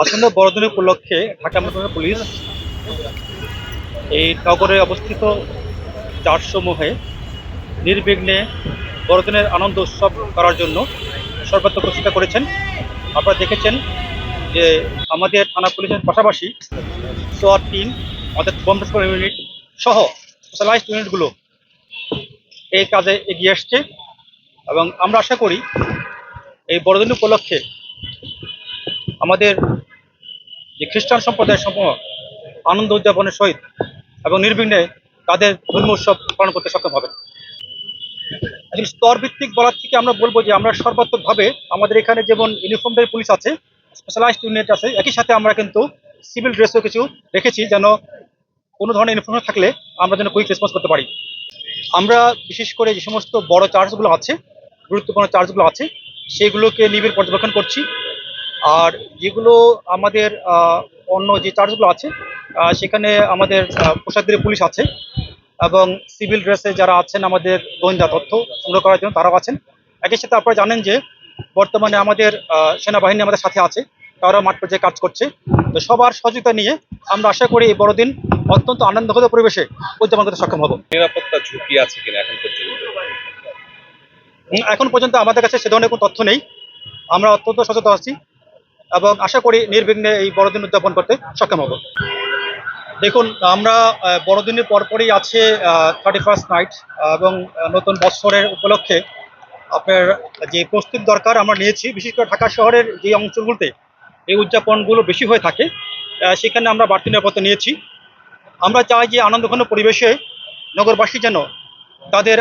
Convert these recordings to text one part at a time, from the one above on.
আসন্ন বড়দিন উপলক্ষে ঢাকা মেট্রোপলিটন পুলিশ এই নগরে অবস্থিত চার্চসমূহে নির্বিঘ্নে বড়দিনের আনন্দ উৎসব করার জন্য সর্বাত্মক চেষ্টা করেছেন। আপনারা দেখেছেন যে আমাদের থানা পুলিশের পাশাপাশি সোয়ার টিম আমাদের বোম রেসপন্স ইউনিট সহ স্পেশালাইজড ইউনিটগুলো এই কাজে এগিয়ে আসছে এবং আমরা আশা করি এই বড়দিন উপলক্ষে আমাদের যে খ্রিস্টান সম্প্রদায় সমূহ আনন্দ উদযাপনের সহিত এবং নির্বিঘ্নে তাদের ধর্ম উৎসব পালন করতে সক্ষম হবে। আসলে স্তর ভিত্তিক বলার থেকে আমরা বলব যে আমরা সর্বাত্মকভাবে আমাদের এখানে যেমন ইউনিফর্মধারী পুলিশ আছে স্পেশালাইজড ইউনিট আছে, একই সাথে আমরা কিন্তু সিভিল ড্রেসও কিছু রেখেছি যেন কোনো ধরনের ইউনিফর্ম থাকলে আমরা যেন কুইক রেসপন্স করতে পারি। আমরা বিশেষ করে যে সমস্ত বড় চার্জগুলো আছে, গুরুত্বপূর্ণ চার্জগুলো আছে, সেগুলোকে নিবিড় পর্যবেক্ষণ করছি। আর যেগুলো আমাদের অন্য যে চার্জগুলো আছে সেখানে আমাদের আহ, পোশাকধারী পুলিশ আছে এবং সিভিল ড্রেসে যারা আছেন আমাদের গোয়েন্দা তথ্য সংগ্রহ করার জন্য তারাও আছেন। একই সাথে আপনারা জানেন যে বর্তমানে আমাদের সেনাবাহিনী আমাদের সাথে আছে তারাও মাঠ পর্যায়ে কাজ করছে। তো সবার সহযোগিতা নিয়ে আমরা আশা করি এই বড়দিন অত্যন্ত আনন্দগত পরিবেশে উদযাপন করতে সক্ষম হব। নিরাপত্তা ঝুঁকি আছে কিনা এখন পর্যন্ত? এখন পর্যন্ত আমাদের কাছে সে ধরনের কোনো তথ্য নেই। আমরা অত্যন্ত সচেতন আছি। এবং আশা করি নির্বিঘ্নে এই বড়দিন উদযাপন করতে সক্ষম হব। দেখুন, আমরা বড়দিনের পরপরই আছে থার্টি ফার্স্ট নাইট এবং নতুন বৎসরের উপলক্ষে আপনার যে প্রস্তুত দরকার আমরা নিয়েছি, বিশেষ করে ঢাকা শহরের যে অঞ্চলগুলোতে এই উদযাপনগুলো বেশি হয়ে থাকে সেখানে আমরা বাড়তি নিরাপত্তা নিয়েছি। আমরা চাই যে আনন্দঘন পরিবেশে নগরবাসী যেন তাদের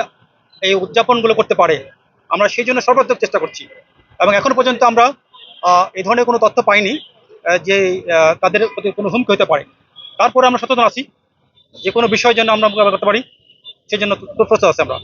এই উদযাপনগুলো করতে পারে। আমরা সেই জন্য সর্বাত্মক চেষ্টা করছি। এবং এখন পর্যন্ত আমরা এই ধরনের কোনো তথ্য পাইনি যে তাদের প্রতি কোনো হুমকি হতে পারে। তারপরে আমরা সচেতন আছি, যে কোনো বিষয়ের জন্য আমরা করতে পারি সেই জন্য প্রস্তুত আছি আমরা।